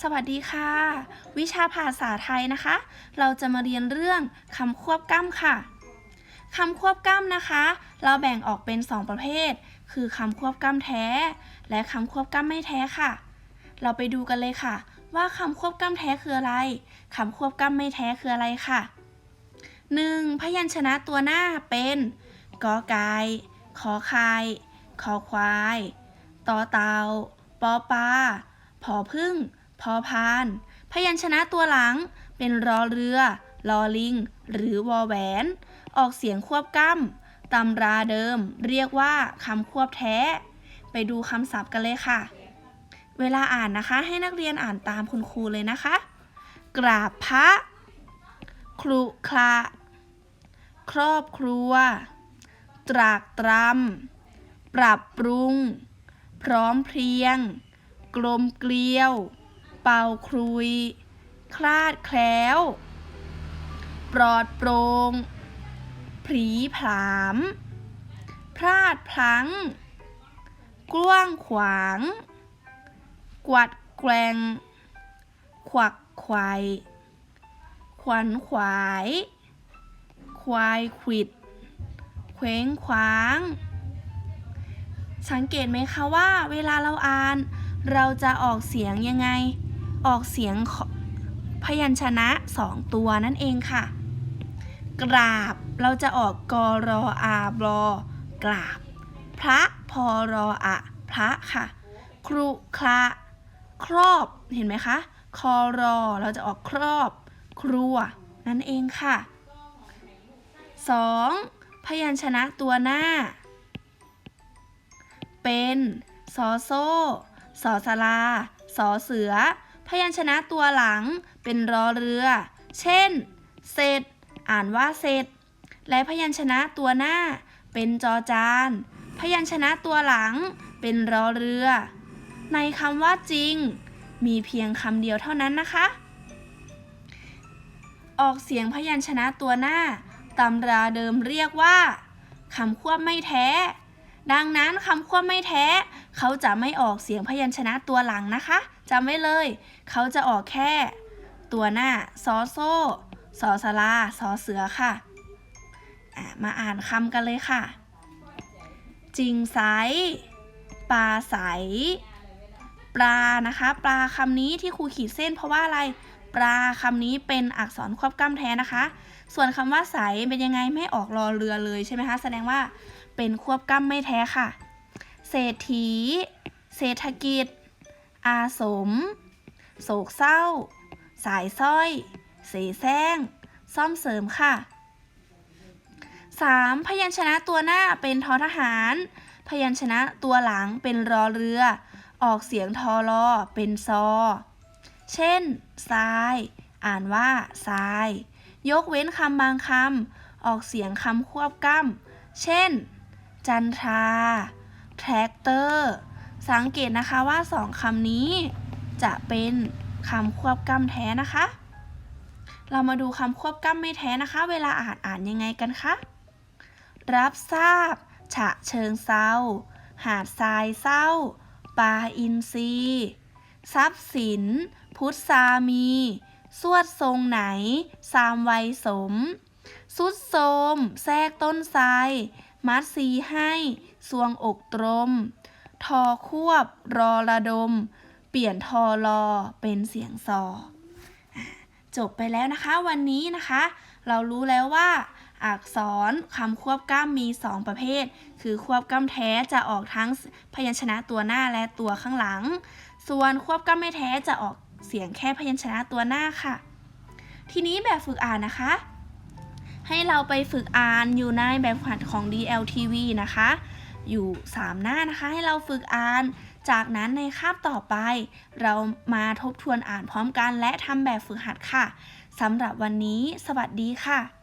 สวัสดีค่ะ วิชาภาษาไทยนะคะ เราจะมาเรียนเรื่องคำควบกล้ำค่ะคำควบกล้ำนะคะ เราแบ่งออกเป็น 2 ประเภท คือคำควบกล้ำแท้ และคำควบกล้ำไม่แท้ค่ะ เราไปดูกันเลยค่ะ ว่าคำควบกล้ำแท้คืออะไรคำควบกล้ำไม่แท้คืออะไรค่ะ 1. พยัญชนะตัวหน้าเป็นกอไก่ขอไข่คอควาย ต่อเตาปอปลาผอพึ่ง พอพาน พยัญชนะตัวหลัง เป็นรอเรือลอลิง หรือวอแหวน ออกเสียงควบกล้ำตำราเดิม เรียกว่าคำควบแท้ ไปดูคำศัพท์กันเลยค่ะ เวลาอ่านนะคะให้นักเรียนอ่านตามคุณครูเลยนะคะ กราบพระครุคละครอบครัว ตรากตรำ ปรับปรุง พร้อมเพรียง กลมเกลียว เป่าครุย คลาดแคล้ว ปลอดโปร่งผรีผลาม พลาดพลั้ง กว้างขวาง กวัดแกงขวักไขวขวัญขวาย ควายขวิด เคว้งคว้าง สังเกตไหมคะว่าเวลาเราอ่าน เราจะออกเสียงยังไง ออกเสียงพยัญชนะสองตัวนั่นเองค่ะ กราบเราจะออกกรออาบรอกราบ พระพอรออะ พระค่ะ ครุคละครอบเห็นไหมคะคอรอเราจะออกครอบ ครัว นั่นเองค่ะ 2. พยัญชนะตัวหน้า เป็นสอโซ่สอสลาสอเสือ พยัญชนะตัวหลังเป็นรอเรือ เช่น เสร็จ อ่านว่าเสร็จ และพยัญชนะตัวหน้า เป็นจอจาน พยัญชนะตัวหลัง เป็นรอเรือ ในคำว่าจริง มีเพียงคำเดียวเท่านั้นนะคะ ออกเสียงพยัญชนะตัวหน้าตำราเดิมเรียกว่าคำควบไม่แท้ ดังนั้นคำควบไม่แท้ เขาจะไม่ออกเสียงพยัญชนะตัวหลังนะคะ จำไว้เลย เขาจะออกแค่ ตัวหน้าซอโซ่สอสลาสอเสือค่ะะมาอ่านคำกันเลยค่ะ จริงไซปลาใส ปลานะคะ ปลาคำนี้ที่ครูขีดเส้นเพราะว่าอะไร ปลาคำนี้เป็นอักษรควบกล้ำแท้นะคะ ส่วนคำว่าใสเป็นยังไงไม่ออกรอเรือเลยใช่ไหมคะแสดงว่าเป็นควบกล้ำไม่แท้ค่ะ เศรษฐี เศรษฐกิจ อาสม โศกเศร้า สายสร้อย เสแสร้ง ซ่อมเสริมค่ะ 3. พยัญชนะตัวหน้าเป็นทอทหาร พยัญชนะตัวหลังเป็นรอเรือ ออกเสียงทอรอเป็นซอ เช่นทราย อ่านว่าทราย ยกเว้นคำบางคำออกเสียงคำควบกล้ำเช่น จันทรา แทรกเตอร์ สังเกตนะคะว่าสองคำนี้จะเป็นคำควบกล้ำแท้นะคะ เรามาดูคำควบกล้ำไม่แท้นะคะ เวลาอ่านอ่านยังไงกันคะ รับทราบ ฉะเชิงเศร้าหาดทรายเศร้า ปลาอินทรีทรัพย์สิน พุทธามี สวดทรงไหน สามวัยสม สุดโทรมแทรกต้นไทรมัดซีให้ สวงอกตรม ทอควบ รอระดม เปลี่ยนทอรอเป็นเสียงซออะจบไปแล้วนะคะวันนี้นะคะ เรารู้แล้วว่า อักษรคำควบกล้ำมี 2 ประเภท คือควบกล้ำแท้จะออกทั้งพยัญชนะตัวหน้าและตัวข้างหลัง ส่วนควบกล้ำไม่แท้จะออกเสียงแค่พยัญชนะตัวหน้าค่ะ ทีนี้แบบฝึกอ่านนะคะ ให้เราไปฝึกอ่านอยู่ในแบบฝึกหัดของ DLTV นะคะ อยู่ 3 หน้านะคะ ให้เราฝึกอ่าน จากนั้นในคาบต่อไป เรามาทบทวนอ่านพร้อมกันและทำแบบฝึกหัดค่ะสำหรับวันนี้ สวัสดีค่ะ